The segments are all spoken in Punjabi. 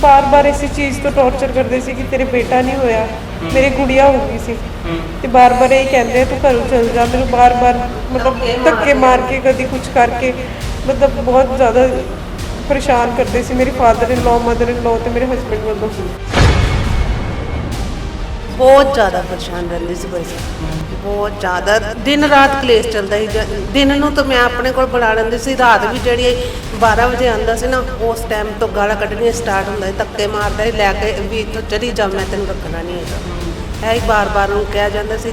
ਬਾਰ-ਬਾਰ ਇਸੇ ਚੀਜ਼ ਤੋਂ ਟੌਰਚਰ ਕਰਦੇ ਸੀ ਕਿ ਤੇਰੇ ਬੇਟਾ ਨਹੀਂ ਹੋਇਆ, ਮੇਰੀ ਗੁੜੀਆ ਹੋ ਗਈ ਸੀ। ਤੇ ਬਾਰ-ਬਾਰ ਇਹ ਕਹਿੰਦੇ ਤੂੰ ਘਰੋਂ ਚਲ ਜਾ। ਮੈਨੂੰ ਬਾਰ-ਬਾਰ ਮਤਲਬ ਧੱਕੇ ਮਾਰ ਕੇ ਕਦੀ ਕੁਝ ਕਰਕੇ ਮਤਲਬ ਬਹੁਤ ਜ਼ਿਆਦਾ ਪਰੇਸ਼ਾਨ ਕਰਦੇ ਸੀ। ਮੇਰੇ father in law mother in law ਤੇ ਮੇਰੇ ਹਸਬੰਡ ਵੱਲੋਂ। ਬਹੁਤ ਜ਼ਿਆਦਾ ਪਰੇਸ਼ਾਨ ਰਹਿੰਦੇ ਸੀ ਬਈ ਬਹੁਤ ਜ਼ਿਆਦਾ ਦਿਨ ਰਾਤ ਕਲੇਸ਼ ਚੱਲਦਾ ਸੀ। ਦਿਨ ਨੂੰ ਤਾਂ ਮੈਂ ਆਪਣੇ ਕੋਲ ਬੁਲਾ ਲੈਂਦੀ ਸੀ। ਰਾਤ ਵੀ ਜਿਹੜੀ 12 ਵਜੇ ਆਂਦਾ ਸੀ ਨਾ, ਉਸ ਟਾਈਮ ਤੋਂ ਗਾਲਾਂ ਕੱਢਣੀਆਂ ਸਟਾਰਟ ਹੁੰਦਾ ਸੀ। ਧੱਕੇ ਮਾਰਦਾ ਸੀ, ਲੈ ਕੇ ਵੀ ਇੱਥੋਂ ਚਲੀ ਜਾ, ਮੈਂ ਤੈਨੂੰ ਰੱਖਣਾ ਨਹੀਂ ਹੈਗਾ। ਇਹ ਹੀ ਬਾਰ-ਬਾਰ ਨੂੰ ਕਿਹਾ ਜਾਂਦਾ ਸੀ।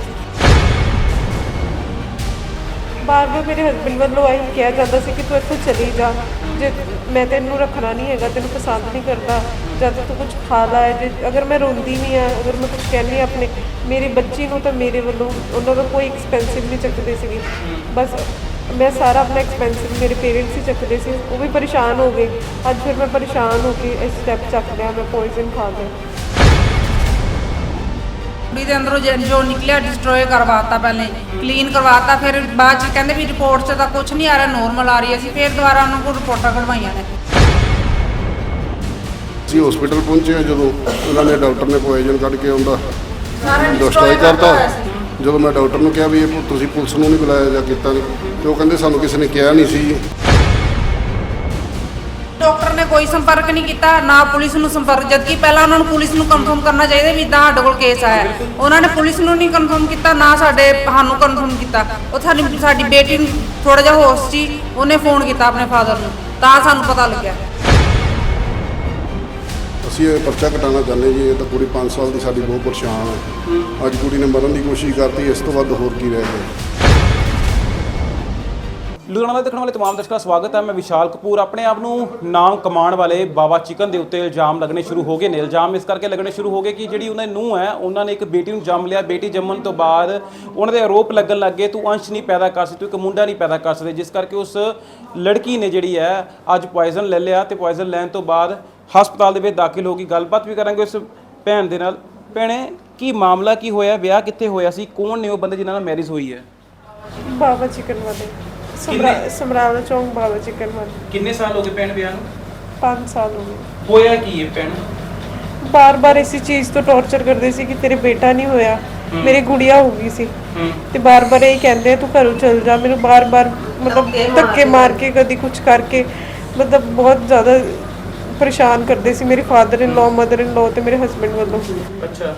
ਬਾਰ-ਬਾਰ ਮੇਰੇ ਹਸਬੰਡ ਵੱਲੋਂ ਆਹੀ ਕਿਹਾ ਜਾਂਦਾ ਸੀ ਕਿ ਤੂੰ ਇੱਥੋਂ ਚਲੀ ਜਾ। ਜੇ ਮੈਂ ਤੈਨੂੰ ਰੱਖਣਾ ਨਹੀਂ ਹੈਗਾ, ਤੈਨੂੰ ਪਸੰਦ ਨਹੀਂ ਕਰਦਾ ਜਦ ਤੂੰ ਕੁਝ ਖਾ ਲਾ, ਜੇ ਅਗਰ ਮੈਂ ਰੋਂਦੀ ਵੀ ਆ ਅਗਰ ਮੈਂ ਕੁਝ ਕਹਿੰਦੀ ਹਾਂ ਆਪਣੇ, ਮੇਰੇ ਬੱਚੀ ਨੂੰ ਤਾਂ ਮੇਰੇ ਵੱਲੋਂ ਉਹਨਾਂ ਦਾ ਕੋਈ ਐਕਸਪੈਂਸਿਵ ਨਹੀਂ ਚੱਕਦੇ ਸੀਗੇ। ਬਸ ਮੈਂ ਸਾਰਾ ਆਪਣਾ ਐਕਸਪੈਂਸਿਵ ਮੇਰੇ ਪੇਰੈਂਟਸ ਹੀ ਚੱਕਦੇ ਸੀ, ਉਹ ਵੀ ਪਰੇਸ਼ਾਨ ਹੋ ਗਏ। ਅੱਜ ਫਿਰ ਮੈਂ ਪਰੇਸ਼ਾਨ ਹੋ ਕੇ ਇਸ ਸਟੈਪ ਚੱਕ ਲਿਆ, ਮੈਂ ਪੋਇਜ਼ਨ ਖਾ ਲਿਆ ਕੁੜੀ ਦੇ ਅੰਦਰੋਂ ਜੇ- ਜੋ ਨਿਕਲਿਆ ਡਿਸਟਰੋਏ ਕਰਵਾਤਾ ਪਹਿਲੇ ਕਲੀਨ ਕਰਵਾਤਾ ਫਿਰ ਬਾਅਦ ਚ ਕਹਿੰਦੇ ਵੀ ਰਿਪੋਰਟ 'ਚ ਤਾਂ ਕੁਝ ਨਹੀਂ ਆ ਰਿਹਾ ਨੋਰਮਲ ਆ ਰਹੀ ਹੈ। ਅਸੀਂ ਫਿਰ ਦੁਬਾਰਾ ਉਹਨਾਂ ਕੋਲ ਰਿਪੋਰਟਾਂ ਕਢਵਾਈਆਂ ਨੇ। ਅਸੀਂ ਹਸਪੀਟਲ ਪਹੁੰਚੇ ਹਾਂ ਜਦੋਂ ਉਹਨਾਂ ਨੇ ਡਾਕਟਰ ਨੇ ਪੋਇਜ਼ਨ ਕੱਢ ਕੇ ਉਹਦਾ ਸਾਰਾ ਡਿਸਟਰੋਏ ਕਰਤਾ ਹੋਇਆ ਸੀ। ਜਦੋਂ ਮੈਂ ਡਾਕਟਰ ਨੂੰ ਕਿਹਾ ਵੀ ਇਹ ਤੁਸੀਂ ਪੁਲਿਸ ਨੂੰ ਨਹੀਂ ਬੁਲਾਇਆ ਜਾਂ ਕੀਤਾ ਨਹੀਂ ਤੇ ਉਹ ਕਹਿੰਦੇ ਸਾਨੂੰ ਕਿਸੇ ਨੇ ਕਿਹਾ ਨਹੀਂ ਸੀ। ਕੋਈ ਸੰਪਰਕ ਨਹੀਂ ਕੀਤਾ ਨਾ ਪੁਲਿਸ ਨੂੰ ਸੰਪਰਕ ਜਦਕਿ ਪਹਿਲਾਂ ਉਹਨਾਂ ਨੂੰ ਪੁਲਿਸ ਨੂੰ ਕਨਫਰਮ ਕਰਨਾ ਚਾਹੀਦਾ ਵੀ ਇਦਾਂ ਸਾਡੇ ਕੋਲ ਕੇਸ ਆਇਆ। ਉਹਨਾਂ ਨੇ ਪੁਲਿਸ ਨੂੰ ਨਹੀਂ ਕਨਫਰਮ ਕੀਤਾ ਨਾ ਸਾਡੇ ਸਾਨੂੰ ਕਨਫਰਮ ਕੀਤਾ। ਉਹ ਸਾਡੀ ਸਾਡੀ ਬੇਟੀ ਨੂੰ ਥੋੜਾ ਜਿਹਾ ਹੋਸ਼ ਸੀ ਉਹਨੇ ਫੋਨ ਕੀਤਾ ਆਪਣੇ ਫਾਦਰ ਨੂੰ ਤਾਂ ਸਾਨੂੰ ਪਤਾ ਲੱਗਿਆ। ਅਸੀਂ ਇਹ ਪਰਚਾ ਕਟਾਉਣਾ ਚਾਹੁੰਦੇ ਜੀ ਇਹ ਤਾਂ ਕੁੜੀ 5 ਸਾਲ ਦੀ ਸਾਡੀ ਬਹੁਤ ਪਰੇਸ਼ਾਨ ਹੈ। ਅੱਜ ਕੁੜੀ ਨੇ ਮਰਨ ਦੀ ਕੋਸ਼ਿਸ਼ ਕਰਤੀ ਇਸ ਤੋਂ ਵੱਧ ਹੋਰ ਕੀ ਰਹਿ ਗਿਆ। ਲੁਧਿਆਣਾ ਦੇ ਦੇਖਣ ਵਾਲੇ ਤਮਾਮ ਦਰਸ਼ਕਾਂ ਦਾ ਸਵਾਗਤ ਹੈ। ਮੈਂ ਵਿਸ਼ਾਲ ਕਪੂਰ, ਆਪਣੇ ਆਪ ਨੂੰ ਨਾਮ ਕਮਾਉਣ ਵਾਲੇ ਬਾਬਾ ਚਿਕਨ ਦੇ ਉੱਤੇ ਇਲਜ਼ਾਮ ਲੱਗਣੇ ਸ਼ੁਰੂ ਹੋ ਗਏ ਨੇ। ਇਲਜ਼ਾਮ ਇਸ ਕਰਕੇ ਲੱਗਣੇ ਸ਼ੁਰੂ ਹੋ ਗਏ ਕਿ ਜਿਹੜੀ ਉਹਨਾਂ ਦੀ ਨੂੰਹ ਹੈ, ਉਹਨਾਂ ਨੇ ਇੱਕ ਬੇਟੀ ਨੂੰ ਜੰਮ ਲਿਆ। ਬੇਟੀ ਜੰਮਣ ਤੋਂ ਬਾਅਦ ਉਹਨਾਂ ਦੇ ਆਰੋਪ ਲੱਗਣ ਲੱਗੇ ਤੂੰ ਅੰਸ਼ ਨਹੀਂ ਪੈਦਾ ਕਰ ਸਕਦੀ, ਤੂੰ ਇੱਕ ਮੁੰਡਾ ਨਹੀਂ ਪੈਦਾ ਕਰ ਸਕਦੀ। ਜਿਸ ਕਰਕੇ ਉਸ ਲੜਕੀ ਨੇ ਜਿਹੜੀ ਹੈ, ਅੱਜ ਪੋਇਜ਼ਨ ਲੈ ਲਿਆ ਤੇ ਪੋਇਜ਼ਨ ਲੈਣ ਤੋਂ ਬਾਅਦ ਹਸਪਤਾਲ ਦੇ ਵਿੱਚ ਦਾਖਲ ਹੋ ਗਈ। ਗੱਲਬਾਤ ਵੀ ਕਰਾਂਗੇ ਉਸ ਭੈਣ ਦੇ ਨਾਲ। ਭੈਣੇ, ਕੀ ਮਾਮਲਾ ਕੀ ਹੋਇਆ? ਵਿਆਹ ਕਿੱਥੇ ਹੋਇਆ ਸੀ? ਕੌਣ ਨੇ ਉਹ ਬੰਦੇ ਜਿਨ੍ਹਾਂ ਨਾਲ ਮੈਰਿਜ ਹੋਈ ਹੈ? ਬਾਬਾ ਚਿਕਨ ਵਾਲੇ। ਸਮਰਾ- ਸਮਰਾਲਾ ਚੌਂਕ ਬਾਬਾ ਚਿਕਨ ਵਾਲੇ ਕਿੰਨੇ ਸਾਲ ਹੋ ਗਏ ਭੈਣ ਵਿਆਹ ਨੂੰ? 5 ਸਾਲ ਹੋ ਗਏ। ਹੋਇਆ ਕੀ ਹੈ ਭੈਣ? ਬਾਰ-ਬਾਰ ਇਸੇ ਚੀਜ਼ ਤੋਂ ਟੌਰਚਰ ਕਰਦੇ ਸੀ ਕਿ ਤੇਰੇ ਬੇਟਾ ਨਹੀਂ ਹੋਇਆ ਮੇਰੀ ਗੁੜੀਆ ਹੋ ਗਈ ਸੀ। ਤੇ ਬਾਰ-ਬਾਰ ਇਹ ਕਹਿੰਦੇ ਆ, ਤੂੰ ਘਰੋਂ ਚਲ ਜਾ। ਮੈਨੂੰ ਬਾਰ-ਬਾਰ ਮਤਲਬ ਧੱਕੇ ਮਾਰ ਕੇ। ਕਦੀ ਕੁਝ ਕਰਕੇ ਮਤਲਬ ਬਹੁਤ ਜ਼ਿਆਦਾ ਪਰੇਸ਼ਾਨ ਕਰਦੇ ਸੀ। ਮੇਰੇ father in law mother in law ਤੇ ਮੇਰੇ ਹਸਬੰਡ ਵੱਲੋਂ। ਅੱਛਾ।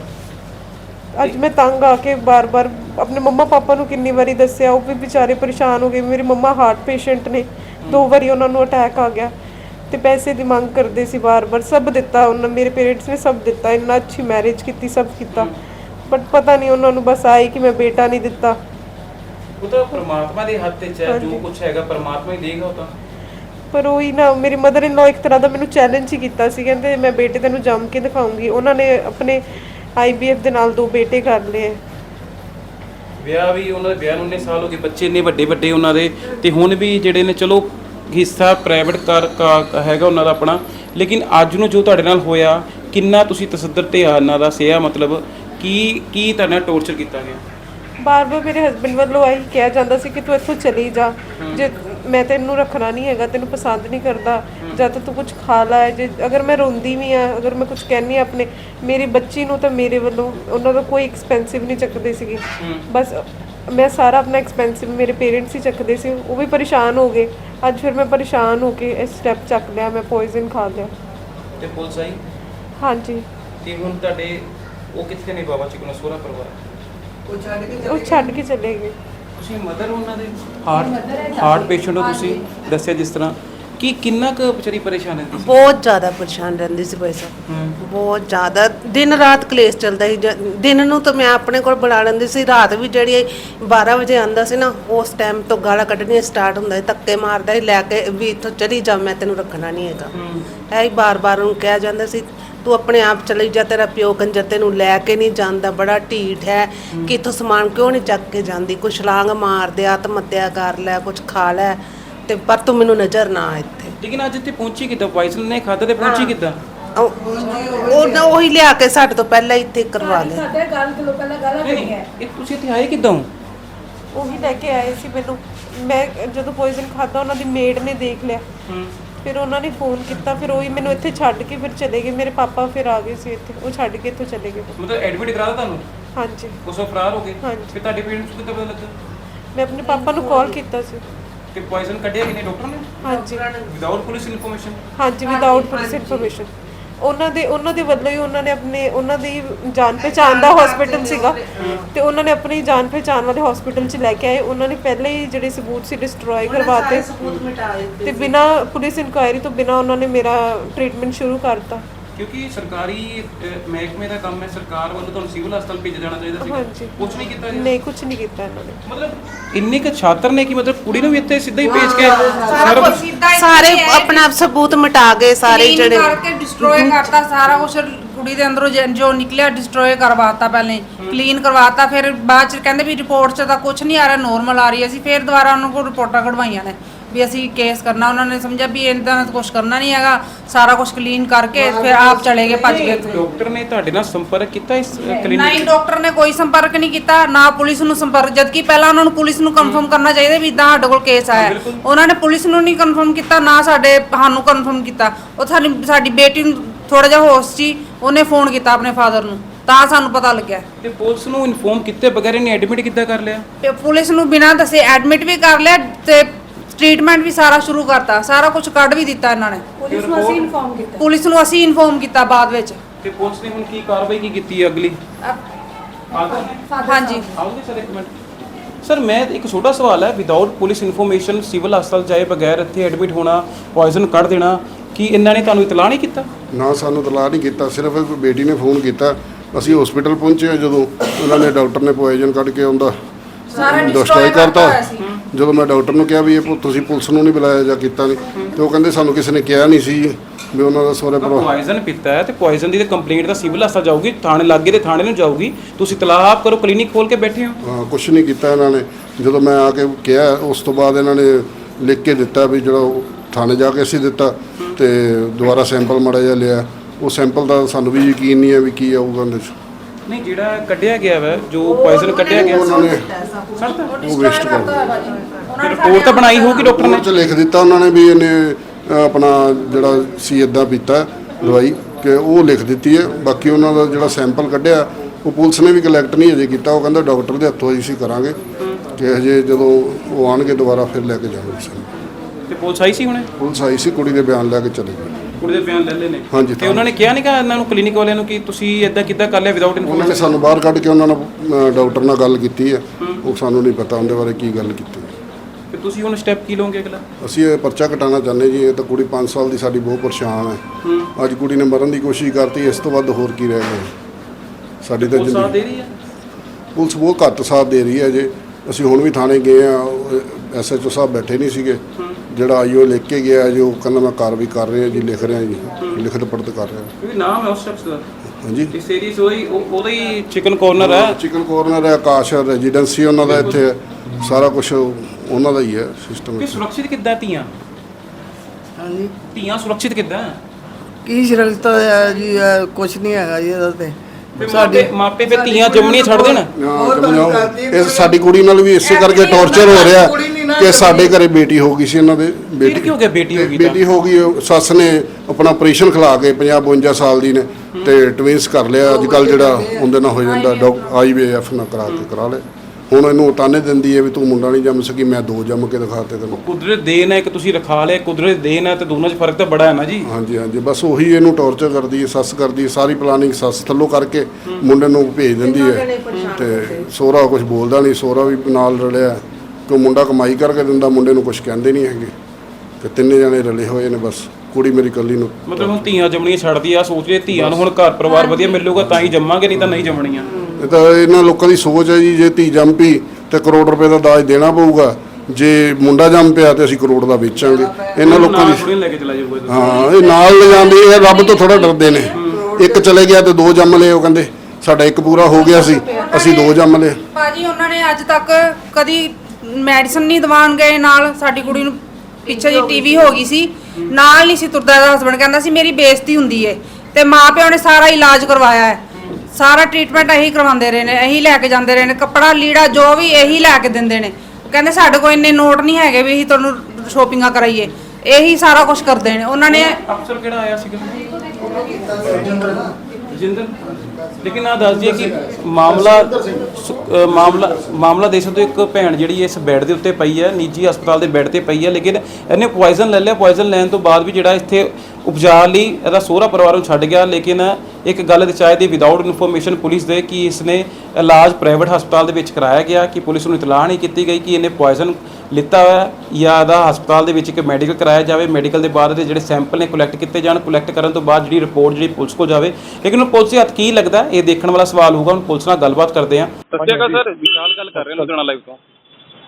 ਅੱਜ ਮੈਂ ਤੰਗ ਆ ਕੇ ਬਾਰ-ਬਾਰ ਆਪਣੇ ਮੰਮਾ ਪਾਪਾ ਨੂੰ ਕਿੰਨੀ ਵਾਰੀ ਦੱਸਿਆ ਉਹ ਵੀ ਵਿਚਾਰੇ ਪਰੇਸ਼ਾਨ ਹੋ ਗਏ ਮੇਰੀ ਮੰਮਾ ਹਾਰਟ ਪੇਸ਼ੈਂਟ ਨੇ ਦੋ ਵਾਰੀ ਉਹਨਾਂ ਨੂੰ ਅਟੈਕ ਆ ਗਿਆ ਤੇ ਪੈਸੇ ਦੀ ਮੰਗ ਕਰਦੇ ਸੀ ਬਾਰ-ਬਾਰ ਸਭ ਦਿੱਤਾ ਉਹਨਾਂ ਮੇਰੇ ਪੇਰੈਂਟਸ ਨੇ ਸਭ ਦਿੱਤਾ ਇੰਨਾ ਅੱਛੀ ਮੈਰਿਜ ਕੀਤੀ ਸਭ ਕੀਤਾ। ਬਟ ਪਤਾ ਨਹੀਂ ਉਹਨਾਂ ਨੂੰ ਬਸ ਆਈ ਕਿ ਮੈਂ ਬੇਟਾ ਨਹੀਂ ਦਿੱਤਾ। ਉਹ ਤਾਂ ਪ੍ਰਮਾਤਮਾ ਦੇ ਹੱਥ 'ਚ ਹੈ ਜੋ ਕੁਝ ਹੈਗਾ ਪ੍ਰਮਾਤਮਾ ਹੀ ਦੇਗਾ ਉਹ ਤਾਂ। ਪਰ ਉਹੀ ਨਾ ਮੇਰੀ ਮਦਰ ਇਨ ਲਾਅ ਇੱਕ ਤਰ੍ਹਾਂ ਦਾ ਮੈਨੂੰ ਚੈਲੰਜ ਹੀ ਕੀਤਾ ਸੀ ਕਹਿੰਦੇ ਮੈਂ ਬੇਟੇ ਤੈਨੂੰ ਜੰਮ ਕੇ ਦਿਖਾਉਂਗੀ। ਉਹਨਾਂ ਨੇ ਆਪਣੇ ਆਈਬੀਐਫ ਦੇ ਨਾਲ ਦੋ ਬੇਟੇ ਕਰ ਲਏ ਵਿਆਹ ਵੀ ਉਹਨਾਂ ਦੇ ਵਿਆਹ ਨੂੰ ਇੰਨੇ ਸਾਲ ਹੋ ਗਏ ਬੱਚੇ ਇੰਨੇ ਵੱਡੇ ਵੱਡੇ ਉਹਨਾਂ ਦੇ ਤੇ ਹੁਣ ਵੀ ਜਿਹੜੇ ਨੇ ਚਲੋ ਹਿੱਸਾ ਪ੍ਰਾਈਵੇਟ ਕਰ ਕਾ- ਹੈਗਾ ਉਹਨਾਂ ਦਾ ਆਪਣਾ ਲੇਕਿਨ ਅੱਜ ਨੂੰ ਜੋ ਤੁਹਾਡੇ ਨਾਲ ਹੋਇਆ ਕਿੰਨਾ ਤੁਸੀਂ ਤਸੱਦਰ ਤੇ ਆ ਇਹਨਾਂ ਦਾ ਸਿਆ ਮਤਲਬ ਕੀ ਕੀ ਤੁਹਾਡੇ ਨਾਲ ਟੌਰਚਰ ਕੀਤਾ ਗਿਆ? ਬਾਰ-ਬਾਰ ਮੇਰੇ ਹਸਬੰਡ ਵੱਲੋਂ ਆਹੀ ਕਿਹਾ ਜਾਂਦਾ ਸੀ ਕਿ ਤੂੰ ਇੱਥੋਂ ਚਲੀ ਜਾ। ਜੇ ਮੈਂ ਤੈਨੂੰ ਰੱਖਣਾ ਨਹੀਂ ਹੈਗਾ ਤੈਨੂੰ ਪਸੰਦ ਨਹੀਂ ਕਰਦਾ ਜਦ ਤੂੰ ਕੁਝ ਖਾ ਲਾ ਜੇ ਅਗਰ ਮੈਂ ਰੋਂਦੀ ਵੀ ਆ ਅਗਰ ਮੈਂ ਕੁਝ ਕਹਿੰਦੀ ਹਾਂ ਆਪਣੇ ਮੇਰੀ ਬੱਚੀ ਨੂੰ ਤਾਂ ਮੇਰੇ ਵੱਲੋਂ ਉਹਨਾਂ ਦਾ ਕੋਈ ਐਕਸਪੈਂਸਿਵ ਨਹੀਂ ਚੱਕਦੇ ਸੀਗੇ। ਬਸ ਮੈਂ ਸਾਰਾ ਆਪਣਾ ਐਕਸਪੈਂਸਿਵ ਮੇਰੇ ਪੇਰੈਂਟਸ ਹੀ ਚੱਕਦੇ ਸੀ ਉਹ ਵੀ ਪਰੇਸ਼ਾਨ ਹੋ ਗਏ। ਅੱਜ ਫਿਰ ਮੈਂ ਪਰੇਸ਼ਾਨ ਹੋ ਕੇ ਇਹ ਸਟੈਪ ਚੱਕ ਲਿਆ ਮੈਂ ਪੋਇਜ਼ਨ ਖਾ ਲਿਆ। ਤੇ ਪੁਲਿਸ ਆਈ? ਹਾਂਜੀ। ਤੇ ਹੁਣ ਤੁਹਾਡੇ ਉਹ ਕਿੱਥੇ ਨੇ ਬਾਬਾ ਚਿਕਨ ਸੋਹਰਾ ਪਰਿਵਾਰ? ਉਹ ਛੱਡ ਕੇ ਚਲੇ ਗਏ। ਤੁਸੀਂ ਮਦਰ ਉਹਨਾਂ ਦੇ? ਹਾਰਟ ਹਾਰਟ ਪੇਸ਼ੈਂਟ ਹੋ ਤੁਸੀਂ? ਦੱਸਿਆ ਜਿਸ ਤਰ੍ਹਾਂ ਕੀ ਕਿੰਨਾ ਕੁ ਵਿਚਾਰੀ ਪਰੇਸ਼ਾਨ ਹੈ ਤੁਸੀਂ ਬਹੁਤ ਜ਼ਿਆਦਾ ਪਰੇਸ਼ਾਨ ਰਹਿੰਦੀ ਸੀ ਬਈ ਬਹੁਤ ਜ਼ਿਆਦਾ। ਦਿਨ ਰਾਤ ਕਲੇਸ਼ ਚੱਲਦਾ ਸੀ। ਜ- ਦਿਨ ਨੂੰ ਤਾਂ ਮੈਂ ਆਪਣੇ ਕੋਲ ਬੁਲਾ ਲੈਂਦੀ ਸੀ। ਰਾਤ ਵੀ ਜਿਹੜੀ 12 ਵਜੇ ਆਂਦਾ ਸੀ ਨਾ ਉਸ ਟਾਈਮ ਤੋਂ ਗਾਲਾਂ ਕੱਢਣੀਆਂ ਸਟਾਰਟ ਹੁੰਦਾ ਸੀ। ਧੱਕੇ ਮਾਰਦਾ ਸੀ। ਲੈ ਕੇ ਵੀ ਇੱਥੋਂ ਚਲੀ ਜਾ ਮੈਂ ਤੈਨੂੰ ਰੱਖਣਾ ਨਹੀਂ ਹੈਗਾ। ਇਹ ਹੀ ਬਾਰ-ਬਾਰ ਨੂੰ ਕਿਹਾ ਜਾਂਦਾ ਸੀ ਤੂੰ ਆਪਣੇ ਆਪ ਚਲੀ ਜਾ ਤੇਰਾ ਪਿਓ ਕੰਜਰ ਤੈਨੂੰ ਲੈ ਕੇ ਨਹੀਂ ਜਾਂਦਾ। ਬੜਾ ਢੀਠ ਹੈ। ਕਿ ਇੱਥੋਂ ਸਮਾਨ ਕਿਉਂ ਨਹੀਂ ਚੱਕ ਕੇ ਜਾਂਦੀ? ਕੁਛ ਲਾਂਗ ਮਾਰ ਦੇ ਆਤਮ ਹੱਤਿਆ ਕਰ ਲੈ ਕੁਛ ਖਾ ਲੈ। ਤੇ ਪਰ ਤੂੰ ਮੈਨੂੰ ਨਜ਼ਰ ਨਾ ਆ ਇੱਥੇ। ਲੇਕਿਨ ਅੱਜ ਇੱਥੇ ਪਹੁੰਚੀ ਕਿੱਦਾਂ? ਵਾਈਸਲ ਨੇ ਖਾਦਾ ਤੇ ਪਹੁੰਚੀ ਕਿੱਦਾਂ? ਉਹ ਉਹ ਨਾ ਉਹੀ ਲਿਆ ਕੇ ਸਾਡੇ ਤੋਂ ਪਹਿਲਾਂ ਹੀ ਇੱਥੇ ਕਰਵਾ ਲਿਆ। ਸਾਡੇ ਗੱਲ ਤੋਂ ਪਹਿਲਾਂ ਗੱਲ ਨਹੀਂ ਨਹੀਂ, ਇਹ ਤੁਸੀਂ ਇੱਥੇ ਆਏ ਕਿੱਦਾਂ ਹੋ? ਉਹੀ ਲੈ ਕੇ ਆਏ ਸੀ ਮੈਨੂੰ। ਮੈਂ ਜਦੋਂ ਪੋਇਜ਼ਨ ਖਾਦਾ ਉਹਨਾਂ ਦੀ ਮੇਡ ਨੇ ਦੇਖ ਲਿਆ। ਫਿਰ ਉਹਨਾਂ ਨੇ ਫੋਨ ਕੀਤਾ ਫਿਰ ਉਹੀ ਮੈਨੂੰ ਇੱਥੇ ਛੱਡ ਕੇ ਫਿਰ ਚਲੇ ਗਏ। ਮੇਰੇ ਪਾਪਾ ਫਿਰ ਆ ਗਏ ਸੀ ਇੱਥੇ। ਉਹ ਛੱਡ ਕੇ ਇੱਥੋਂ ਚਲੇ ਗਏ। ਮਤਲਬ ਐਡਮਿਟ ਕਰਾਦਾ ਤੁਹਾਨੂੰ ਹਾਂਜੀ। ਉਸ ਤੋਂ ਫਰਾਰ ਹੋ ਗਏ? ਹਾਂਜੀ। ਫਿਰ ਤੁਹਾਡੇ ਪੇਰੈਂਟਸ ਨੂੰ ਕਿੱਦਾਂ ਪਤਾ ਲੱਗਾ? ਮੈਂ ਆਪਣੇ ਪਾਪਾ ਨੂੰ ਕਾਲ ਕੀਤਾ ਸੀ। ਕਿ ਪੋਇਜ਼ਨ ਕੱਢਿਆ ਕਿਨੇ? ਡਾਕਟਰ ਨੇ? ਹਾਂਜੀ। ਵਿਦਆਊਟ ਪੁਲਿਸ ਇਨਫੋਰਮੇਸ਼ਨ ਹਾਂਜੀ ਵਿਦਆਊਟ ਪੁਲਿਸ ਇਨਫੋਰਮੇਸ਼ਨ ਉਹਨਾਂ ਦੇ ਉਹਨਾਂ ਦੇ ਵੱਲੋਂ ਹੀ ਉਹਨਾਂ ਨੇ ਆਪਣੇ ਉਹਨਾਂ ਦੀ ਜਾਣ ਪਹਿਚਾਣ ਦਾ ਹਸਪੀਟਲ ਸੀਗਾ। ਤੇ ਉਹਨਾਂ ਨੇ ਆਪਣੀ ਜਾਣ ਪਹਿਚਾਣ ਵਾਲੇ ਹਸਪੀਟਲ 'ਚ ਲੈ ਕੇ ਆਏ। ਉਹਨਾਂ ਨੇ ਪਹਿਲੇ ਹੀ ਜਿਹੜੇ ਸਬੂਤ ਸੀ ਡਿਸਟਰੋਏ ਕਰਵਾਤੇ ਸਬੂਤ ਤੇ ਬਿਨਾ ਪੁਲਿਸ ਇਨਕੁਆਇਰੀ ਤੋਂ ਬਿਨਾ ਉਹਨਾਂ ਨੇ ਮੇਰਾ ਟ੍ਰੀਟਮੈਂਟ ਸ਼ੁਰੂ ਕਰਤਾ। ਕਿਉਂਕਿ ਸਰਕਾਰੀ ਅਹ, ਮਹਿਕਮੇ ਦਾ ਕੰਮ ਹੈ ਸਰਕਾਰ ਵੱਲੋਂ ਤੁਹਾਨੂੰ ਸਿਵਲ ਹਸਪਤਾਲ ਭੇਜਿਆ ਜਾਣਾ ਚਾਹੀਦਾ ਸੀ ਹਾਂਜੀ। ਕੁਝ ਨਹੀਂ ਕੀਤਾ ਜੀ? ਨਹੀਂ ਕੁਝ ਨਹੀਂ ਕੀਤਾ ਇਹਨਾਂ ਨੇ। ਮਤਲਬ ਇੰਨੇ ਕੁ ਛਾਤਰ ਨੇ ਕਿ ਮਤਲਬ ਕੁੜੀ ਨੂੰ ਵੀ ਇੱਥੇ ਸਿੱਧਾ ਹੀ ਭੇਜ ਕੇ ਸਾਰਾ ਸਾਰਾ ਕੁਝ ਸਿੱਧਾ ਹੀ ਸਾਰੇ ਹੈ। ਆਪਣਾ ਸਬੂਤ ਮਿਟਾ ਗਏ ਸਾਰੇ Clean ਜਿਹੜੇ ਕਰਕੇ ਡਿਸਟਰੋਏ ਕਰਤਾ ਸਾਰਾ ਕੁਝ ਕੁੜੀ ਦੇ ਅੰਦਰੋਂ ਜੋ- ਜੋ ਨਿਕਲਿਆ ਡਿਸਟਰੋਏ ਕਰਵਾਤਾ ਪਹਿਲੇ। ਕਲੀਨ ਕਰਵਾਤਾ ਫਿਰ ਬਾਅਦ ਚ ਕਹਿੰਦੇ ਵੀ ਰਿਪੋਰਟ ਚ ਤਾਂ ਕੁਝ ਨਹੀਂ ਆ ਰਿਹਾ ਨੋਰਮਲ ਆ ਰਹੀ ਹੈ। ਅਸੀਂ ਫਿਰ ਦੁਬਾਰਾ ਉਹਨਾਂ ਕੋਲ ਰਿਪੋਰਟਾਂ ਕਢਵਾਈਆਂ ਨੇ। ਵੀ ਅਸੀਂ ਕੇਸ ਕਰਨਾ ਉਹਨਾਂ ਨੇ ਸਮਝਿਆ ਵੀ ਇਹਨਾਂ ਦਾ ਕੁਝ ਕਰਨਾ ਨਹੀਂ ਹੈਗਾ ਸਾਰਾ ਕੁਝ ਕਲੀਨ ਕਰਕੇ ਫਿਰ ਆਪ ਚਲੇ ਗਏ ਭੱਜ ਗਏ। ਡਾਕਟਰ ਨੇ ਤੁਹਾਡੇ ਨਾਲ ਸੰਪਰਕ ਕੀਤਾ ਇਸ ਕਲੀਨਿਕ ਨਹੀਂ ਡਾਕਟਰ ਨੇ ਕੋਈ ਸੰਪਰਕ ਨਹੀਂ ਕੀਤਾ ਨਾ ਪੁਲਿਸ ਨੂੰ ਸੰਪਰਕ ਜਦਕਿ ਪਹਿਲਾਂ ਉਹਨਾਂ ਨੂੰ ਪੁਲਿਸ ਨੂੰ ਕਨਫਰਮ ਕਰਨਾ ਚਾਹੀਦਾ ਵੀ ਇਦਾਂ ਸਾਡੇ ਕੋਲ ਕੇਸ ਆਇਆ। ਹੈ। ਉਹਨਾਂ ਨੇ ਪੁਲਿਸ ਨੂੰ ਨਹੀਂ ਕਨਫਰਮ ਕੀਤਾ ਨਾ ਸਾਡੇ ਸਾਨੂੰ ਕਨਫਰਮ ਕੀਤਾ। ਉਹ ਸਾਡੀ ਸਾਡੀ ਬੇਟੀ ਨੂੰ ਥੋੜਾ ਜਿਹਾ ਹੋਸ਼ ਸੀ ਉਹਨੇ ਫੋਨ ਕੀਤਾ ਆਪਣੇ ਫਾਦਰ ਨੂੰ ਤਾਂ ਸਾਨੂੰ ਪਤਾ ਲੱਗਿਆ। ਤੇ ਪੁਲਿਸ ਨੂੰ ਇਨਫੋਰਮ ਕੀਤੇ ਬਗੈਰ ਇਹਨੇ ਐਡਮਿਟ ਕਿੱਦਾਂ ਕਰ ਲਿਆ? ਤੇ ਪੁਲਿਸ ਨੂੰ ਬਿਨਾਂ ਦੱਸੇ ਐਡਮਿਟ ਵੀ ਕਰ ਲਿਆ ਤੇ ਟ੍ਰੀਟਮੈਂਟ ਵੀ ਸਾਰਾ ਸ਼ੁਰੂ ਕਰਤਾ ਸਾਰਾ ਕੁਝ ਕੱਢ ਵੀ ਦਿੱਤਾ ਇਹਨਾਂ ਨੇ। ਪੁਲਿਸ ਨੂੰ ਅਸੀਂ ਇਨਫੋਰਮ ਪੁਲਿਸ ਨੂੰ ਅਸੀਂ ਇਨਫੋਰਮ ਕੀਤਾ ਬਾਅਦ ਵਿੱਚ। ਤੇ ਪੁਲਿਸ ਨੇ ਹੁਣ ਕੀ ਕਾਰਵਾਈ ਕੀ ਕੀਤੀ ਹੈ ਅਗਲੀ? ਹਾਂਜੀ। ਆਉਂਗੇ ਸਰ ਇੱਕ ਮਿੰਟ। ਸਰ ਮੈਂ ਇੱਕ ਛੋਟਾ ਸਵਾਲ ਹੈ ਵਿਦਆਊਟ ਪੁਲਿਸ ਇਨਫੋਰਮੇਸ਼ਨ ਸਿਵਲ ਹਸਪਤਾਲ ਜਾਏ ਬਗੈਰ ਇੱਥੇ ਐਡਮਿਟ ਹੋਣਾ ਪੋਇਜ਼ਨ ਕੱਢ ਦੇਣਾ ਕੀ ਇਹਨਾਂ ਨੇ ਤੁਹਾਨੂੰ ਇਤਲਾਹ ਨਹੀਂ ਕੀਤਾ? ਨਾ ਸਾਨੂੰ ਤਲਾਹ ਨਹੀਂ ਕੀਤਾ ਸਿਰਫ ਬੇਟੀ ਨੇ ਫੋਨ ਕੀਤਾ। ਅਸੀਂ ਹਸਪੀਟਲ ਪਹੁੰਚੇ ਜਦੋਂ ਉਹਨਾਂ ਨੇ ਡਾਕਟਰ ਨੇ ਪੋਇਜ਼ਨ ਕੱਢ ਕੇ ਉਹਦਾ ਸਾਰਾ ਡਿਸਟਰੋਏ ਕਰਤਾ। ਕਰਤਾ ਹੋਇਆ ਸੀ। ਜਦੋਂ ਮੈਂ ਡਾਕਟਰ ਨੂੰ ਕਿਹਾ ਵੀ ਇਹ ਪੁ- ਤੁਸੀਂ ਪੁਲਿਸ ਨੂੰ ਨਹੀਂ ਬੁਲਾਇਆ ਜਾਂ ਕੀਤਾ ਨਹੀਂ ਤੇ ਉਹ ਕਹਿੰਦੇ ਸਾਨੂੰ ਕਿਸੇ ਨੇ ਕਿਹਾ ਨਹੀਂ ਸੀ ਵੀ ਉਹਨਾਂ ਦਾ ਸਹੁਰੇ ਪਰਿਵਾਰ ਪੋਇਜ਼ਨ ਪੀਤਾ ਹੈ ਤੇ ਪੋਇਜ਼ਨ ਦੀ ਤੇ ਕੰਪਲੇਂਟ ਤਾਂ ਸਿਵਲ ਹਸਪਤਾਲ ਜਾਊਗੀ ਥਾਣੇ ਲੱਗੇ ਤੇ ਥਾਣੇ ਨੂੰ ਜਾਊਗੀ। ਤੁਸੀਂ ਇਤਲਾਹ ਆਪ ਕਰੋ ਕਲੀਨਿਕ ਖੋਲ ਕੇ ਬੈਠੇ ਹੋ। ਹਾਂ, ਕੁਛ ਨਹੀਂ ਕੀਤਾ ਇਹਨਾਂ ਨੇ। ਜਦੋਂ ਮੈਂ ਆ ਕੇ ਕਿਹਾ ਉਸ ਤੋਂ ਬਾਅਦ ਇਹਨਾਂ ਨੇ ਲਿਖ ਕੇ ਦਿੱਤਾ ਵੀ ਜਿਹੜਾ ਉਹ ਥਾਣੇ ਜਾ ਕੇ ਅਸੀਂ ਦਿੱਤਾ ਤੇ ਦੁਬਾਰਾ ਸੈਂਪਲ ਮੜਾ ਜਿਹਾ ਲਿਆ। ਉਹ ਸੈਂਪਲ ਦਾ ਸਾਨੂੰ ਵੀ ਯਕੀਨ ਨਹੀਂ ਹੈ ਵੀ ਕੀ ਆਊਗਾ ਉਹਦੇ 'ਚ। ਨਹੀਂ ਜਿਹੜਾ ਕੱਢਿਆ ਗਿਆ ਵਾ ਜੋ ਪੋਇਜ਼ਨ ਕੱਢਿਆ ਗਿਆ। ਉਹਨਾਂ ਨੇ ਉਹ ਵੇਸਟ ਕਰ ਦਿੱਤਾ ਤੇ ਰਿਪੋਰਟ ਤਾਂ ਬਣਾਈ ਹੋਊਗੀ ਡਾਕਟਰ ਨੇ? ਉਹਨਾਂ 'ਚ ਲਿਖ ਦਿੱਤਾ ਉਹਨਾਂ ਨੇ ਵੀ ਇਹਨੇ ਆਪਣਾ ਜਿਹੜਾ ਸੀ ਇਦਾਂ ਪੀਤਾ ਦਵਾਈ ਕਿ ਉਹ ਲਿਖ ਦਿੱਤੀ ਹੈ। ਬਾਕੀ ਉਹਨਾਂ ਦਾ ਜਿਹੜਾ ਸੈਂਪਲ ਕੱਢਿਆ ਉਹ ਪੁਲਿਸ ਨੇ ਵੀ ਕਲੈਕਟ ਨਹੀਂ ਅਜੇ ਕੀਤਾ। ਉਹ ਕਹਿੰਦਾ ਡਾਕਟਰ ਦੇ ਹੱਥੋਂ ਅਸੀਂ ਕਰਾਂਗੇ ਕਿ ਹਜੇ ਜਦੋਂ ਉਹ ਆਣਗੇ ਦੁਬਾਰਾ ਫਿਰ ਲੈ ਕੇ ਜਾਣਗੇ ਸਾਨੂੰ। ਤੇ ਪੁਲਿਸ ਆਈ ਸੀ ਹੁਣੇ? ਪੁਲਿਸ ਆਈ ਸੀ ਕੁੜੀ ਦੇ ਬਿਆਨ ਲੈ ਕੇ ਚਲੇ ਗਈ। ਕੁੜੀ ਦੇ ਬਿਆਨ ਲੈ ਲਏ ਨੇ। ਹਾਂਜੀ, ਤੇ ਉਹਨਾਂ ਨੇ ਕਿਹਾ ਨਹੀਂ ਕਿ ਇਹਨਾਂ ਨੂੰ ਕਲੀਨਿਕ ਵਾਲਿਆਂ ਨੂੰ ਕਿ ਤੁਸੀਂ ਇਦਾਂ ਕਿੱਦਾਂ ਕਰ ਲਿਆ ਵਿਦਆਊਟ ਉਹਨਾਂ ਇਨਫੋਰਮੇਸ਼ਨ ਨੇ ਸਾਨੂੰ ਬਾਹਰ ਕੱਢ ਕੇ ਉਹਨਾਂ ਨਾਲ ਅ, ਡਾਕਟਰ ਨਾਲ ਗੱਲ ਕੀਤੀ ਹੈ। ਉਹ ਸਾਨੂੰ ਨਹੀਂ ਪਤਾ ਉਹਦੇ ਬਾਰੇ ਕੀ ਗੱਲ ਕੀਤੀ। ਤੇ ਤੁਸੀਂ ਹੁਣ ਸਟੈਪ ਕੀ ਲਓਗੇ ਅਗਲਾ? ਅਸੀਂ ਇਹ ਪਰਚਾ ਕਟਾਉਣਾ ਚਾਹੁੰਦੇ ਜੀ ਇਹ ਤਾਂ ਕੁੜੀ 5 ਸਾਲ ਦੀ ਸਾਡੀ ਬਹੁਤ ਪਰੇਸ਼ਾਨ ਹੈ। ਅੱਜ ਕੁੜੀ ਨੇ ਮਰਨ ਦੀ ਕੋਸ਼ਿਸ਼ ਕਰਤੀ ਇਸ ਤੋਂ ਵੱਧ ਹੋਰ ਕੀ ਰਹਿ ਗਿਆ? ਸਾਡੀ ਤਾਂ ਪੁਲਿਸ ਸਾਥ ਜ਼ਿੰਦਗੀ ਦੇ ਰਹੀ ਹੈ? ਪੁਲਿਸ ਬਹੁਤ ਘੱਟ ਸਾਥ ਦੇ ਰਹੀ ਹੈ ਜੇ। ਅਸੀਂ ਹੁਣ ਵੀ ਥਾਣੇ ਗਏ ਆ ਐਸਐਚਓ ਸਾਹਿਬ ਬੈਠੇ ਨਹੀਂ ਸੀਗੇ। ਜਿਹੜਾ ਆਈਓ ਲਿਖ ਕੇ ਗਿਆ ਜੀ ਉਹ ਕਹਿੰਦਾ ਮੈਂ ਕਾਰਵਾਈ ਕਰ ਰਿਹਾ ਜੀ ਲਿਖ ਰਿਹਾ ਜੀ ਲਿਖਤ ਪੜਤ ਕਰ ਰਿਹਾ। ਕਿਉਂਕਿ ਨਾਮ ਹੈ ਉਸ ਸ਼ਖਸ ਦਾ? ਹਾਂਜੀ। ਇਸ ਏਰੀਆ 'ਚ ਉਹੀ ਉਹ- ਉਹਦਾ ਹੀ ਚਿਕਨ ਕਾਰਨਰ ਹੈ? ਚਿਕਨ ਕੋਰਨਰ ਹੈ ਆਕਾਸ਼ ਰੈਜ਼ੀਡੈਂਸੀ ਉਹਨਾਂ ਦਾ ਇੱਥੇ। ਸਾਰਾ ਕੁਝ ਉਹਨਾਂ ਦਾ ਹੀ ਹੈ ਸਿਸਟਮ ਕਿ ਸੁਰੱਖਿਅਤ ਕਿੱਦਾਂ ਧੀਆਂ? ਹਾਂਜੀ। ਧੀਆਂ ਸੁਰੱਖਿਅਤ ਕਿੱਦਾਂ? ਕੀ ਸ਼ਰਕਤ ਹੈ ਜੀ ਇਹ ਕੁਛ ਨਹੀਂ ਹੈਗਾ ਜੀ ਇਹਦਾ ਤੇ। ਤੇ ਮਾਪੇ ਮਾਪੇ ਫਿਰ ਧੀਆਂ ਜੰਮਣੀਆਂ ਛੱਡ ਦੇਣ ਇਹ ਸਾਡੀ ਕੁੜੀ ਨਾਲ ਵੀ ਇਸੇ ਕਰਕੇ ਟੌਰਚਰ ਹੋ ਰਿਹਾ ਕਿ ਸਾਡੇ ਘਰੇ ਬੇਟੀ ਹੋ ਗਈ ਸੀ ਇਹਨਾਂ ਦੇ ਬੇਟੀ ਕੀ ਹੋ ਗਿਆ ਬੇਟੀ ਹੋ ਗਈ ਬੇਟੀ ਹੋ ਗਈ ਉਹ ਸੱਸ ਨੇ ਆਪਣਾ ਆਪਰੇਸ਼ਨ ਖਿਲਾ ਕੇ 50 52 ਸਾਲ ਦੀ ਨੇ ਤੇ ਟਵਿੰਸ ਕਰ ਲਿਆ। ਅੱਜ ਕੱਲ ਜਿਹੜਾ ਉਹਦੇ ਨਾਲ ਹੋ ਜਾਂਦਾ ਡਾਕ ਆਈਵੀਐਫ ਨਾਲ ਕਰਾ ਕੇ ਕਰਾ ਲੈ ਹੁਣ ਇਹਨੂੰ ਤਾਨੇ ਦਿੰਦੀ ਹੈ ਵੀ ਤੂੰ ਮੁੰਡਾ ਨਹੀਂ ਜੰਮ ਸਕੀ ਮੈਂ ਦੋ ਜੰਮ ਕੇ ਦਿਖਾਤੇ ਤੈਨੂੰ। ਕੁਦਰਤ ਦੇਣ ਹੈ ਕਿ ਤੁਸੀਂ ਰਖਾ ਲਿਆ ਕੁਦਰਤ ਦੇਣ ਹੈ ਤੇ ਦੋਨਾਂ 'ਚ ਫ਼ਰਕ ਤਾਂ ਬੜਾ ਹੈ ਨਾ ਜੀ। ਹਾਂਜੀ ਹਾਂਜੀ ਬਸ ਉਹੀ ਇਹਨੂੰ ਟੌਰਚਰ ਕਰਦੀ ਹੈ ਸੱਸ ਕਰਦੀ ਹੈ ਸਾਰੀ ਪਲਾਨਿੰਗ ਸੱਸ ਥੱਲੋਂ ਕਰਕੇ ਮੁੰਡੇ ਨੂੰ ਭੇਜ ਦਿੰਦੀ ਹੈ। ਤੇ ਸੋਹਰਾ ਕੁਝ ਬੋਲਦਾ ਨਹੀਂ ਸੋਹਰਾ ਵੀ ਨਾਲ ਰਲਿਆ ਕਿ ਮੁੰਡਾ ਕਮਾਈ ਕਰਕੇ ਦਿੰਦਾ ਮੁੰਡੇ ਨੂੰ ਕੁਝ ਕਹਿੰਦੇ ਨਹੀਂ ਹੈਗੇ। ਤੇ ਤਿੰਨੇ ਜਣੇ ਰਲੇ ਹੋਏ ਨੇ ਬਸ ਕੁੜੀ ਮੇਰੀ ਕੱਲੀ ਨੂੰ। ਮਤਲਬ ਹੁਣ ਧੀਆਂ ਜੰਮਣੀਆਂ ਛੱਡਦੀ ਆ ਸੋਚ ਰਹੀ ਧੀਆਂ ਨੂੰ ਹੁਣ ਘਰ ਪਰਿਵਾਰ ਵਧੀਆ ਮਿਲੂਗਾ ਤਾਂ ਹੀ ਜੰਮਾਂਗੇ ਨਹੀਂ ਤਾਂ ਨਹੀਂ ਜੰਮਣੀਆਂ। ਇਹ ਤਾਂ ਇਹਨਾਂ ਲੋਕਾਂ ਦੀ ਸੋਚ ਹੈ ਜੀ ਜੇ ਧੀ ਜੰਮ ਪਈ ਤੇ ਕਰੋੜ ਰੁਪਏ ਦਾ ਦਾਜ ਦੇਣਾ ਪਊਗਾ। ਜੇ ਮੁੰਡਾ ਜੰਮ ਪਿਆ ਤੇ ਅਸੀਂ ਕਰੋੜ ਦਾ ਵੇਚਾਂਗੇ। ਇਹਨਾਂ ਲੋਕਾਂ ਦੀ ਥੋੜੀ ਲੈ ਕੇ ਚਲਾ ਜਾਊਗਾ ਤੁਸੀਂ। ਹਾਂ ਇਹ ਨਾਲ ਲੈ ਜਾਂਦੇ ਇਹ ਰੱਬ ਤੋਂ ਥੋੜਾ ਡਰਦੇ ਨੇ। ਇੱਕ ਚਲੇ ਗਿਆ ਤੇ ਦੋ ਜੰਮ ਲਏ ਉਹ ਕਹਿੰਦੇ ਸਾਡਾ ਇੱਕ ਪੂਰਾ ਹੋ ਗਿਆ ਸੀ ਅਸੀਂ ਦੋ ਜੰਮ ਲਏ। ਭਾਜੀ ਉਹਨਾਂ ਨੇ ਅੱਜ ਤੱਕ ਕਦੀ ਮੈਡੀਸਨ ਨਹੀਂ ਦਿਵਾਉਣ ਗਏ ਨਾਲ। ਸਾਡੀ ਕੁੜੀ ਨੂੰ ਪਿੱਛੇ ਜੀ ਟੀਵੀ ਹੋ ਗਈ ਸੀ। ਨਾਲ ਨਹੀਂ ਸੀ ਤੁਰਦਾ ਦਾ ਹਸਬੰਡ ਕਹਿੰਦਾ ਸੀ ਮੇਰੀ ਬੇਇੱਜ਼ਤੀ ਹੁੰਦੀ ਏ। ਤੇ ਮਾਪਿਆਂ ਨੇ ਸਾਰਾ ਇਲਾਜ ਕਰਵਾਇਆ ਹੈ। ਸਾਰਾ ਟ੍ਰੀਟਮੈਂਟ ਇਹੀ ਕਰਵਾਉਂਦੇ ਰਹੇ ਨੇ ਇਹੀ ਲੈ ਕੇ ਜਾਂਦੇ ਰਹੇ ਨੇ। ਕੱਪੜਾ ਲੀੜਾ ਜੋ ਵੀ ਇਹੀ ਲੈ ਕੇ ਦਿੰਦੇ ਨੇ। ਉਹ ਕਹਿੰਦੇ ਸਾਡੇ ਕੋਲ ਇੰਨੇ ਨੋਟ ਨਹੀਂ ਹੈਗੇ ਵੀ ਅਸੀਂ ਤੁਹਾਨੂੰ ਸ਼ੋਪਿੰਗਾਂ ਕਰਾਈਏ। ਇਹੀ ਸਾਰਾ ਕੁਝ ਕਰਦੇ ਨੇ। ਉਹਨਾਂ ਨੇ ਅਫਸਰ ਕਿਹੜਾ ਆਇਆ ਸੀਗਾ? ਲੇਕਿਨ ਆ ਦੱਸ ਦਈਏ ਕਿ ਮਾਮਲਾ ਸੁ- ਅ, ਮਾਮਲਾ ਮਾਮਲਾ ਸਕਦੇ ਹੋ ਇੱਕ ਭੈਣ ਜਿਹੜੀ ਇਸ ਬੈੱਡ ਦੇ ਉੱਤੇ ਪਈ ਹੈ ਨਿੱਜੀ ਹਸਪਤਾਲ ਦੇ ਬੈੱਡ ਤੇ ਪਈ ਹੈ ਲੇਕਿਨ ਇਹਨੇ ਪੋਇਜ਼ਨ ਲੈ ਲਿਆ। ਪੋਇਜ਼ਨ ਲੈਣ ਤੋਂ ਬਾਅਦ ਵੀ ਜਿਹੜਾ ਇੱਥੇ ਉਪਚਾਰ ਲਈ ਇਹਦਾ ਸਹੁਰਾ ਪਰਿਵਾਰ ਨੂੰ ਛੱਡ ਗਿਆ ਲੇਕਿਨ ਇੱਕ ਗੱਲ ਦੀ ਚਾਹੀਦੀ ਵਿਦਆਊਟ ਇਨਫੋਰਮੇਸ਼ਨ ਪੁਲਿਸ ਦੇ ਕਿ ਇਸਨੇ ਇਲਾਜ ਪ੍ਰਾਈਵੇਟ ਹਸਪਤਾਲ ਦੇ ਵਿੱਚ ਕਰਾਇਆ ਗਿਆ ਕਿ ਪੁਲਿਸ ਨੂੰ ਇਤਲਾਹ ਨਹੀਂ ਕੀਤੀ ਗਈ ਕਿ ਇਹਨੇ ਪੋਇਜ਼ਨ ਲਿੱਤਾ ਹੋਇਆ ਹੈ ਜਾਂ ਇਹਦਾ ਹਸਪਤਾਲ ਦੇ ਵਿੱਚ ਇੱਕ ਮੈਡੀਕਲ ਕਰਾਇਆ ਜਾਵੇ ਮੈਡੀਕਲ ਦੇ ਬਾਅਦ ਦੇ ਜਿਹੜੇ ਸੈਂਪਲ ਨੇ ਕਲੈਕਟ ਕੀਤੇ ਜਾਣ ਕਲੈਕਟ ਕਰਨ ਤੋਂ ਬਾਅਦ ਜਿਹੜੀ ਰਿਪੋਰਟ ਜਿਹੜੀ ਪੁਲਿਸ ਕੋਲ ਜਾਵੇ। ਲੇਕਿਨ ਹੁਣ ਪੁਲਿਸ ਦੇ ਹੱਥ ਕੀ ਲੱਗਦਾ? ਇਹ ਦੇਖਣ ਵਾਲਾ ਸਵਾਲ ਹੋਊਗਾ ਹੁਣ ਪੁਲਿਸ ਨਾਲ ਗੱਲਬਾਤ ਕਰਦੇ ਹਾਂ। ਸਤਿ ਸ਼੍ਰੀ ਅਕਾਲ ਸਰ ਵਿਸ਼ਾਲ ਗੱਲ ਕਰ ਰਹੇ ਲੁਧਿਆਣਾ ਲਾਈਵ ਤੋਂ।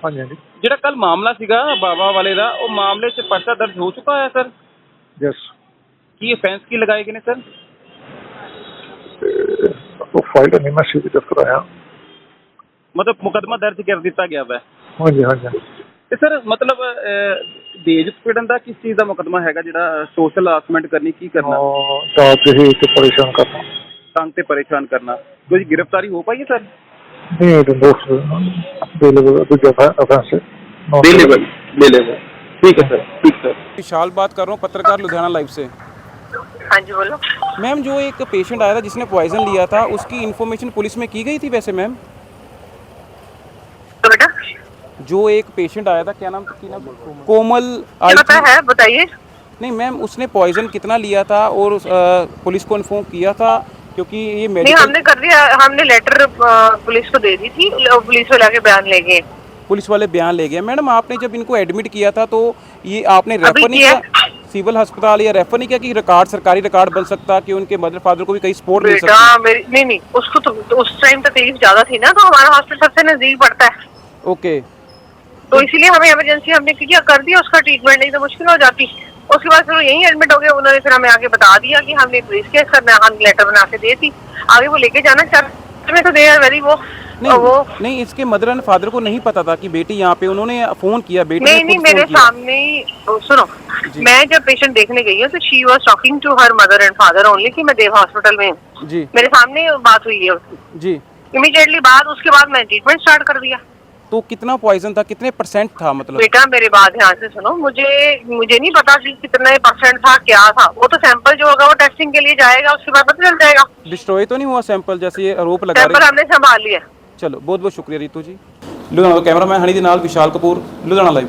ਹਾਂਜੀ ਹਾਂਜੀ। ਜਿਹੜਾ ਕੱਲ ਮਾਮਲਾ ਸੀਗਾ ਬਾਬਾ ਵਾਲੇ ਦਾ ਉਹ ਮਾਮਲੇ 'ਚ ਪਰਚਾ ਦਰਜ ਹੋ ਚੁੱਕਾ ਹੈ ਸਰ? ਯੈਸ ਕੀ ਅਫੈਂਸ ਕੀ ਲਗਾਏ ਗਏ ਨੇ ਸਰ? ਉਹ ਫਾਈਲ ਨਹੀਂ ਮੈਂ ਸੀ ਵਿੱਚ ਕਰਾਇਆ ਮਤਲਬ ਮੁਕਦਮਾ ਦਰਜ ਕਰ ਦਿੱਤਾ ਗਿਆ ਹੈ ਹਾਂਜੀ ਹਾਂਜੀ। ਤੇ ਸਰ ਮਤਲਬ ਦੇਜ ਉਤਪੀੜਨ ਦਾ ਕਿਸ ਚੀਜ਼ ਦਾ ਮੁਕਦਮਾ ਹੈਗਾ ਜਿਹੜਾ ਸੋਸ਼ਲ ਹਰਾਸਮੈਂਟ ਕਰਨੀ ਕੀ ਕਰਨਾ ਉਹ ਜਾਤ ਹੀ ਤੇ ਪਰੇਸ਼ਾਨ ਕਰਨਾ ਤੰਗ ਤੇ ਪਰੇਸ਼ਾਨ ਕਰਨਾ ਕੋਈ ਗ੍ਰਿਫਤਾਰੀ ਹੋ ਪਾਈ ਹੈ ਸਰ ਨਹੀਂ ਇਹ ਦੋਸਤ ਬੇਲੇਬਲ ਦੂਜਾ ਅਫੈਂਸ बिलेबल बिलेबल ठीक है सर ठीक सर विशाल बात कर रहा हूँ पत्रकार लुधियाना लाइव से हाँ जी बोलो मैम जो एक पेशेंट आया था जिसने पॉइजन लिया था उसकी इन्फॉर्मेशन पुलिस में की गई थी वैसे मैम जो एक पेशेंट आया था क्या नाम की नाम? कोमल पता है? बताइए। नहीं मैम उसने पॉइजन कितना लिया था और उस, पुलिस को इन्फॉर्म किया था? क्योंकि ये नहीं हमने कर दिया हमने लेटर पुलिस को दे दी थी पुलिस वाला के बयान ले गए। पुलिस वाले बयान ले गए। मैडम आपने जब इनको एडमिट किया था तो ये आपने रेफर नहीं किया। सिविल अस्पताल या रेफर नहीं किया कि रिकॉर्ड सरकारी रिकॉर्ड बन सकता कि उनके मदर फादर को भी कहीं सपोर्ट मिल सकती मेरी नहीं नहीं उसको तो उस टाइम तकलीफ़ ज़्यादा थी ना तो हमारा हॉस्पिटल सबसे नज़दीक पड़ता है। ओके तो इसीलिए हमें इमरजेंसी हमने किया कर दिया उसका ट्रीटमेंट नहीं तो मुश्किल हो जाती। उसके बाद फिर वो यहीं एडमिट हो गए उन्होंने फिर हमें आगे बता दिया कि हमने पुलिस केस करना हम लेटर बना के दे दी। आगे वो लेके जाना चाहते में तो दे वेरी वो नहीं वो नहीं इसके मदर एंड फादर को नहीं पता था कि बेटी यहाँ पे उन्होंने फ़ोन किया बेटी नहीं नहीं मेरे सामने सुनो मैं जब पेशेंट देखने गई हूँ तो she was talking to her mother and father only कि मैं देव हॉस्पिटल में हूँ। जी। मेरे सामने बात हुई है। उसकी जी। इमीडिएटली बाद उसके बाद मैं ट्रीटमेंट स्टार्ट कर दिया। तो कितना पॉइजन था कितने परसेंट था मतलब बेटा मेरे बात ध्यान से सुनो मुझे मुझे नहीं पता कि कितने परसेंट था क्या था वो तो सैंपल जो होगा वो टेस्टिंग के लिए जाएगा उसके बाद पता चल जाएगा डिस्ट्रॉय तो नहीं हुआ सैंपल जैसे ये आरोप लगा सैंपल रहे हमने संभाल लिया ਚਲੋ ਬਹੁਤ ਬਹੁਤ ਸ਼ੁਕਰੀਆ ਰੀਤੂ ਜੀ ਲੁਧਿਆਣਾ ਤੋਂ ਕੈਮਰਾਮੈਨ ਹਣੀ ਦੇ ਨਾਲ ਵਿਸ਼ਾਲ ਕਪੂਰ ਲੁਧਿਆਣਾ ਲਾਈਵ